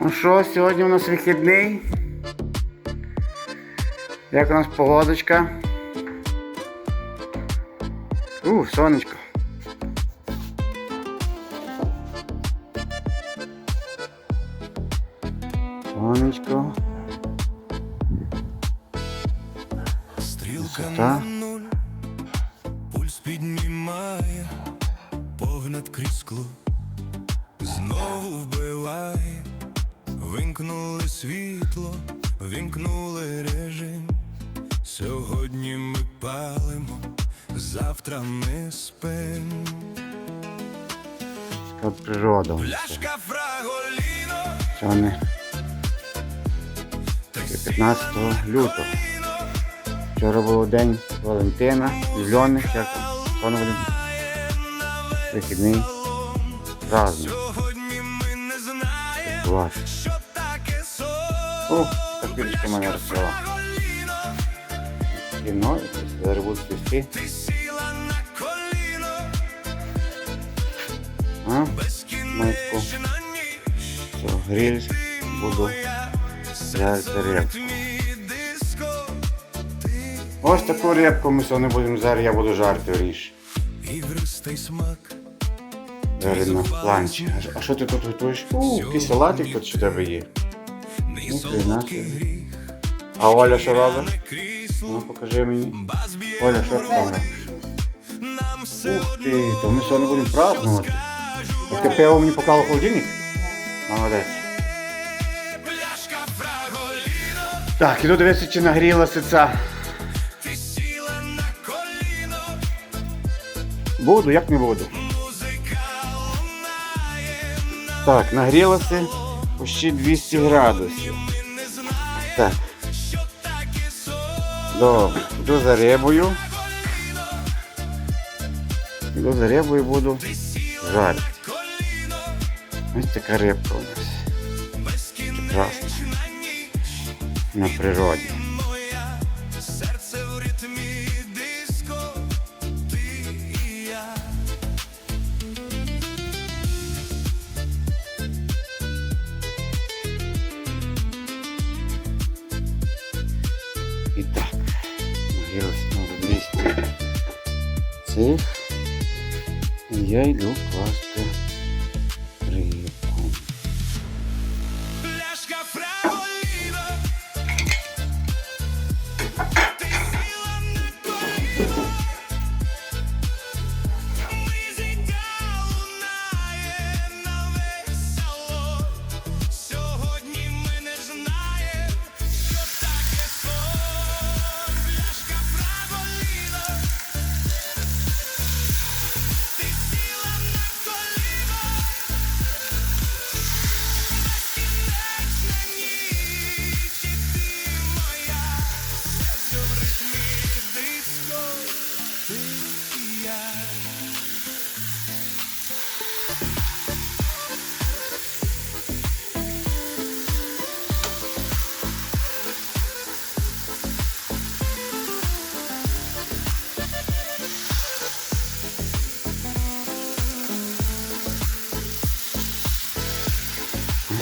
Ну що, сьогодні у нас вихідний. Як у нас погодочка? У, сонечко. Сонечко. Стрілка на нуль, пульс піднімає, погляд крізь скло, знову вбиває, вимкнули світло, вимкнули режим. Сьогодні ми палимо, завтра ми спим. Така природа. Пляшка фраголіно, Сьогодні 15 лютого. Вчора був день Валентина, влюблених, як пане Валентин. Вихідний праздник. Клас. що таке сон. О, так квіточка мене розцвела. Кіно, зараз будуть свісти. А? Майку. Все, гріль, буду жарити ти Ось таку рибку ми сьогодні будемо зараз, я буду жарити ріж. ігристий смак, Зараз на планчі. А- А що ти тут готуєш? У, який салатик тут у тебе є. Ну, А Оля що робить? Ну, покажи мені. Оля, що робиш? Ух ти, то ми сьогодні будемо празднувати. Таке пиво мені поклало в холодильник? Молодець. Так, іду дивитися, чи нагрілася ця. ти Буду, як не буду. Так, нагрілося почти 200 градусів. Так, добре. Йду за рибою. Йду буду жарити. Ось така рибка у нас. Прекрасна. На природі. Нагрілося Надо 200 цих. І я йду класти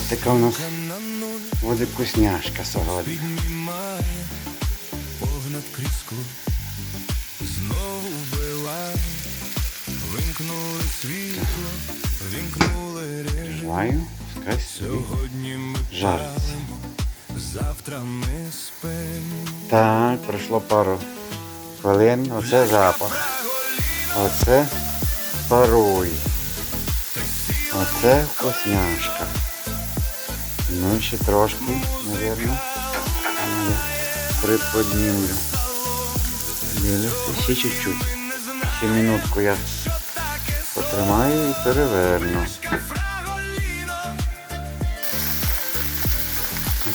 така у нас На буде вкусняшка сьогодні. погляд крізь знову вбиває, вимкнули світло, вимкнули режим. Сьогодні ми Жариться. завтра ми спимо. Так, пройшло пару хвилин. Оце запах. Оце паруй. Оце вкусняшка. Ну, ще трошки, мабуть. Приподнімлю. Дивлюся, ще чуть-чуть. Ще минутку я потримаю і переверну.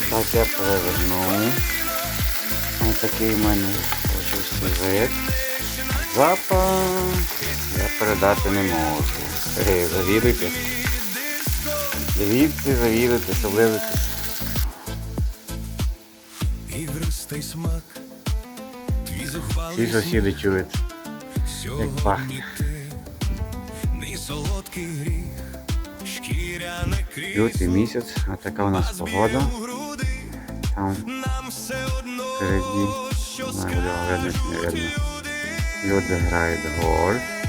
Так я переверну. Ось такий в мене получився вид. Запах я передати не можу. Ей, завідуйте. Дивіться, завідуйте, особливуйте. Ігристий смак, твій Всі сусіди чують. Сьогодні пахне. мій солодкий гріх, шкіряне Лютий місяць, а така у нас погода. Там впереді, не видно не видно. Люди грають гольф.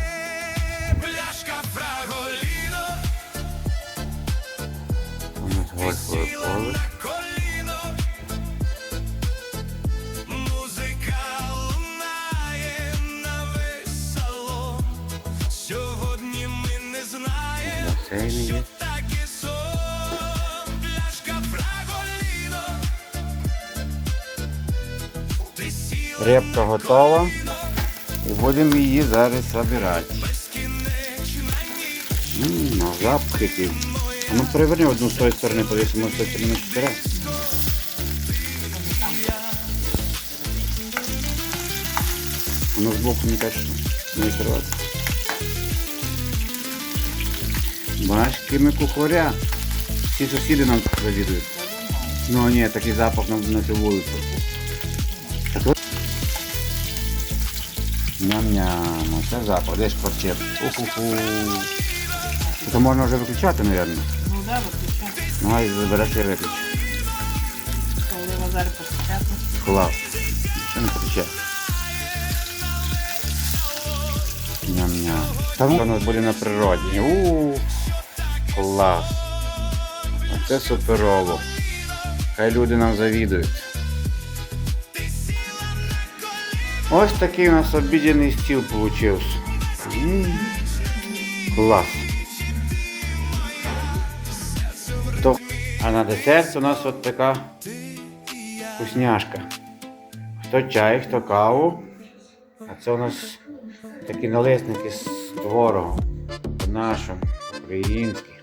Не знаємо, Басейни є. Репка готова. І будемо її зараз забирати. безкінечна ніч. Ммм, на запах який. А ну переверни одну з тої сторони, подивися, може з тої сторони чотири. Воно збоку не качество. Не відкривати. Бачиш, ми кухаря. Всі сусіди нам завідують. Ну ні, такий запах на, на цю вулицю. Ням-ням, оце запах, де ж квартир. Уху-ху. Це можна вже виключати, мабуть. Ну да, виключай. Ну, і забереш і виключ. Коли Лазар почати. Клас. Що не потече? Ням-ням. Та ну, у нас буде на природі. У клас. Оце суперово. Хай люди нам завідують. Ось такий у нас обідяний стіл получився. Клас. А на десерт у нас от така вкусняшка. Хто чай, хто каву. А це у нас такі налисники з. По-нашому, українські.